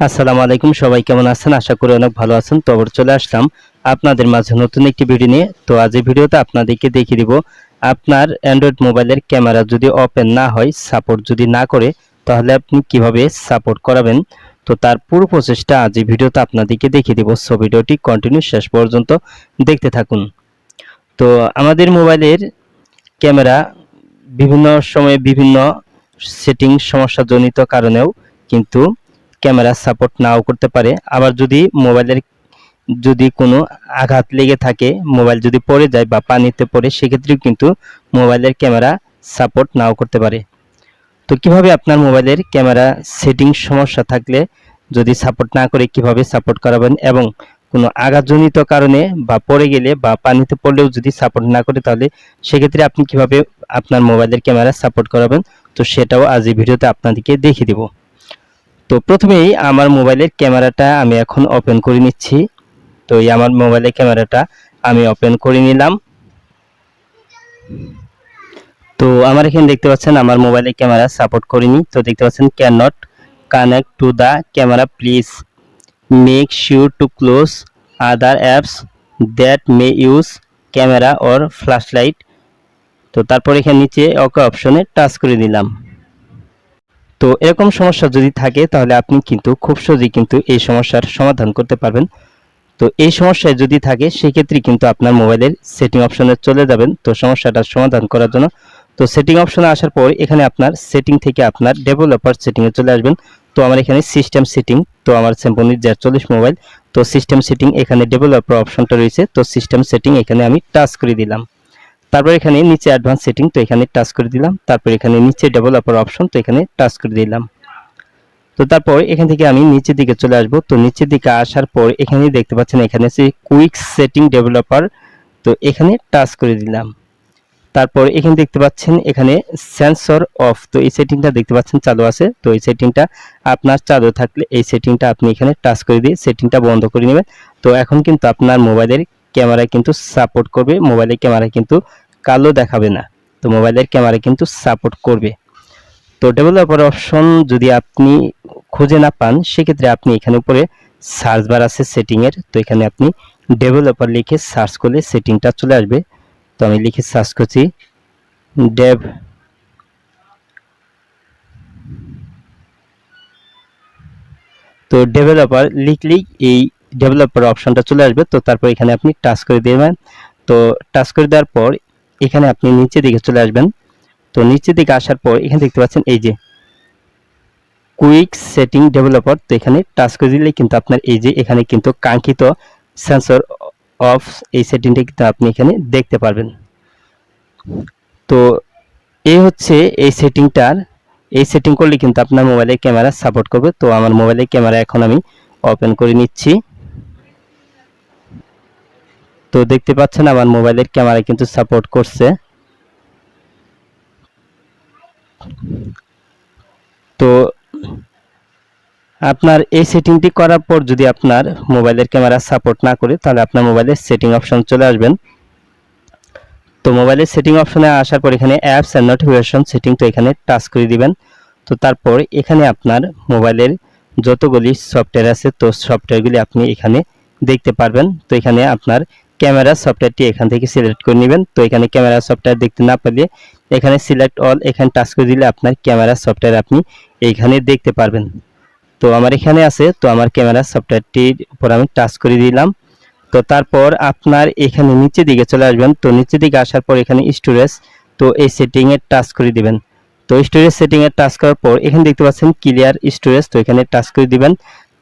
আসসালামু আলাইকুম, সবাই কেমন আছেন? আশা করি অনেক ভালো আছেন। তো আবার চলে আসলাম আপনাদের মাঝে নতুন একটি ভিডিও নিয়ে। তো আজ এই ভিডিওতে আপনাদেরকে দেখিয়ে দিব, আপনার অ্যান্ড্রয়েড মোবাইলের ক্যামেরা যদি ওপেন না হয়, সাপোর্ট যদি না করে, তাহলে আপনি কীভাবে সাপোর্ট করাবেন? তো তার পুরো প্রসেসটা আজ এই ভিডিওতে আপনাদেরকে দেখিয়ে দিব। সো ভিডিওটি কন্টিনিউ শেষ পর্যন্ত দেখতে থাকুন। তো আমাদের মোবাইলের ক্যামেরা বিভিন্ন সময়ে বিভিন্ন সেটিং সমস্যাজনিত কারণেও কিন্তু ক্যামেরা সাপোর্ট নাও করতে পারে। আবার যদি মোবাইলের যদি কোনো আঘাত লেগে থাকে, মোবাইল যদি পড়ে যায় বা পানিতে পড়ে, সেক্ষেত্রেও কিন্তু মোবাইলের ক্যামেরা সাপোর্ট নাও করতে পারে। তো কীভাবে আপনার মোবাইলের ক্যামেরা সেটিং সমস্যা থাকলে যদি সাপোর্ট না করে, কীভাবে সাপোর্ট করাবেন এবং কোনো আঘাতজনিত কারণে বা পড়ে গেলে বা পানিতে পড়লেও যদি সাপোর্ট না করে, তাহলে সেক্ষেত্রে আপনি কীভাবে আপনার মোবাইলের ক্যামেরা সাপোর্ট করাবেন? তো সেটাও আজ এই ভিডিওতে আপনাদেরকে দেখিয়ে দেবো। তো প্রথমেই আমার মোবাইলের ক্যামেরাটা আমি এখন ওপেন করে নিচ্ছি। তো এই আমার মোবাইলের ক্যামেরাটা আমি ওপেন করে নিলাম। তো আমার এখানে দেখতে পাচ্ছেন, আমার মোবাইলের ক্যামেরা সাপোর্ট করিনি। তো দেখতে পাচ্ছেন cannot connect to the camera please make sure to close other apps that may use camera or flash light তো তারপর এখানে নিচে ওকে অপশনে টাচ করে দিলাম। তো এরকম সমস্যা যদি থাকে, তাহলে আপনি কিন্তু খুব সহজেই কিন্তু এই সমস্যার সমাধান করতে পারবেন। তো এই সমস্যায় যদি থাকে, সেক্ষেত্রে কিন্তু আপনার মোবাইলের সেটিং অপশনে চলে যাবেন। তো সমস্যাটার সমাধান করার জন্য। তো সেটিং অপশনে আসার পর এখানে আপনার সেটিং থেকে আপনার ডেভেলপার সেটিংয়ে চলে আসবেন। তো আমার এখানে সিস্টেম সেটিং তো আমার স্যাম্পনির যে চল্লিশ মোবাইল। তো সিস্টেম সেটিং এখানে ডেভেলপার অপশনটা রয়েছে। তো সিস্টেম সেটিং এখানে আমি টাচ করে দিলাম। তারপর এখানে নিচে অ্যাডভান্স সেটিং তো এখানে টাচ করে দিলাম। তারপর এখানে নিচে ডেভেলপার অপশন তো এখানে টাচ করে দিলাম। তো তারপর এখান থেকে আমি নিচের দিকে চলে আসব। তো নিচের দিকে আসার পর এখানে দেখতে পাচ্ছেন, এখানে আছে কুইক সেটিং ডেভেলপার তো এখানে টাচ করে দিলাম। তারপর এখানে দেখতে পাচ্ছেন, এখানে সেন্সর অফ তো এই সেটিংটা দেখতে পাচ্ছেন চালু আছে। তো এই সেটিংটা আপনার চালু থাকলে এই সেটিংটা আপনি এখানে টাচ করে দিয়ে সেটিংটা বন্ধ করে নেবেন। তো এখন কিন্তু আপনার মোবাইলের ক্যামেরা কিন্তু সাপোর্ট করবে। মোবাইলের ক্যামেরা কিন্তু কালো দেখাবে না। তো মোবাইলের ক্যামেরা কিন্তু সাপোর্ট করবে। তো ডেভেলপার অপশন যদি আপনি খুঁজে না পান, সেক্ষেত্রে আপনি এখানে উপরে সার্চ বার আছে সেটিংয়ের তো এখানে আপনি ডেভেলপার লিখে সার্চ করলে সেটিংটা চলে আসবে। তো আমি লিখে সার্চ করছি ডেভ তো ডেভেলপার লিখলেই এই ডেভেলপার অপশনটা চলে আসবে। তো তারপর এখানে আপনি টাচ করে দেবেন। তো টাচ করে দেওয়ার পর এখানে আপনি নিচের দিকে চলে আসবেন। তো নিচের দিকে আসার পর এখানে দেখতে পাচ্ছেন এই যে কুইক সেটিং ডেভেলপার তো এখানে টাচ করে দিলে কিন্তু আপনার এই যে এখানে কিন্তু কাঙ্ক্ষিত সেন্সর অফ এই সেটিংটা কিন্তু আপনি এখানে দেখতে পারবেন। তো এই হচ্ছে এই সেটিংটার এই সেটিং করলে কিন্তু আপনার মোবাইলের ক্যামেরা সাপোর্ট করবে। তো আমার মোবাইলের ক্যামেরা এখন আমি ওপেন করে নিচ্ছি। তো দেখতে পাচ্ছেন আমার মোবাইলের ক্যামেরা কিন্তু সাপোর্ট করছে। তো আপনার এই সেটিংটি করার পর যদি আপনার মোবাইলের ক্যামেরা সাপোর্ট না করে, তাহলে আপনার মোবাইলের সেটিং অপশন চলে আসবেন। তো মোবাইলের সেটিং অপশনে আসার পর এখানে অ্যাপস অ্যান্ড নোটিফিকেশন সেটিং তো এখানে টাচ করে দিবেন। তো তারপর এখানে আপনার মোবাইলের যতগুলি সফটওয়্যার আছে, তো সফটওয়্যারগুলি আপনি এখানে দেখতে পারবেন। তো এখানে আপনার ক্যামেরা সফটওয়্যারটি এখান থেকে সিলেক্ট করে নেবেন। তো এখানে ক্যামেরা সফটওয়্যার দেখতে না পেলে এখানে সিলেক্ট অল, এখানে টাচ করে দিলে আপনার ক্যামেরা সফটওয়্যার আপনি এইখানে দেখতে পারবেন। তো আমার এখানে আছে, তো আমার ক্যামেরা সফটওয়্যারটির উপর আমি টাচ করে দিলাম। তো তারপর আপনার এখানে নিচে দিকে চলে আসবেন। তো নিচে দিকে আসার পর এখানে স্টোরেজ তো এই সেটিংয়ে টাচ করে দিবেন। তো স্টোরেজ সেটিংয়ে টাচ করার পর এখানে দেখতে পাচ্ছেন ক্লিয়ার স্টোরেজ তো এখানে টাচ করে দিবেন।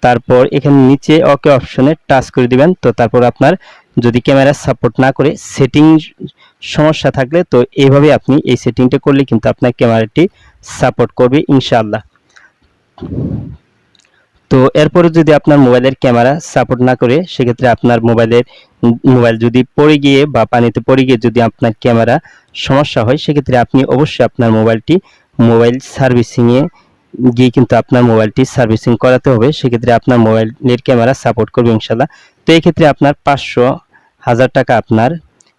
তারপর এখানে নিচে ওকে অপশনে টাচ করে দিবেন। তো তারপর আপনার যদি ক্যামেরা সাপোর্ট না করে সেটিং সমস্যা থাকলে তো এইভাবে আপনি এই সেটিংটা করলে কিন্তু আপনার ক্যামেরাটি সাপোর্ট করবে ইনশাআল্লাহ। তো এরপরে যদি আপনার মোবাইলের ক্যামেরা সাপোর্ট না করে, সেক্ষেত্রে আপনার মোবাইলের মোবাইল যদি পড়ে গিয়ে বা পানিতে পড়ে গিয়ে যদি আপনার ক্যামেরা সমস্যা হয়, সেক্ষেত্রে আপনি অবশ্যই আপনার মোবাইলটি মোবাইল সার্ভিসিংয়ে গিয়ে কিন্তু আপনার মোবাইলটি সার্ভিসিং করাতে হবে। সেক্ষেত্রে আপনার মোবাইলের ক্যামেরা সাপোর্ট করবে ইনশাল্লাহ তো এই ক্ষেত্রে আপনার পাঁচশো হাজার টাকা আপনার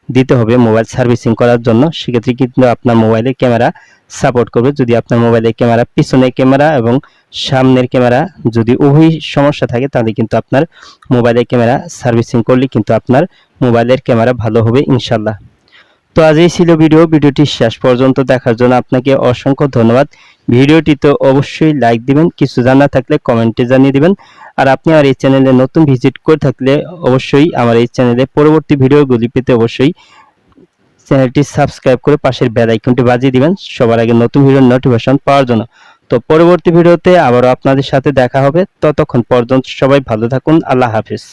দিতে হবে মোবাইল সার্ভিসিং করার জন্য। সেক্ষেত্রে কিন্তু আপনার মোবাইলের ক্যামেরা সাপোর্ট করবে। যদি আপনার মোবাইলের ক্যামেরা, পিছনের ক্যামেরা এবং সামনের ক্যামেরা যদি উভয় সমস্যা থাকে, তাহলে কিন্তু আপনার মোবাইলের ক্যামেরা সার্ভিসিং করলে কিন্তু আপনার মোবাইলের ক্যামেরা ভালো হবে ইনশাল্লাহ তো আজ এই ছিল ভিডিও। ভিডিওটি শেষ পর্যন্ত দেখার জন্য আপনাকে অসংখ্য ধন্যবাদ। ভিডিওটিতে অবশ্যই লাইক দিবেন, কিছু জানা থাকলে কমেন্টে জানিয়ে দিবেন। আর আপনি আমার এই চ্যানেলে নতুন ভিজিট করে থাকলে অবশ্যই আমার এই চ্যানেলে পরবর্তী ভিডিওগুলি পেতে অবশ্যই চ্যানেলটি সাবস্ক্রাইব করে পাশের বেল আইকনটি বাজিয়ে দিবেন, সবার আগে নতুন ভিডিওর নোটিফিকেশন পাওয়ার জন্য। তো পরবর্তী ভিডিওতে আবারও আপনাদের সাথে দেখা হবে, ততক্ষণ পর্যন্ত সবাই ভালো থাকুন, আল্লাহ হাফিজ।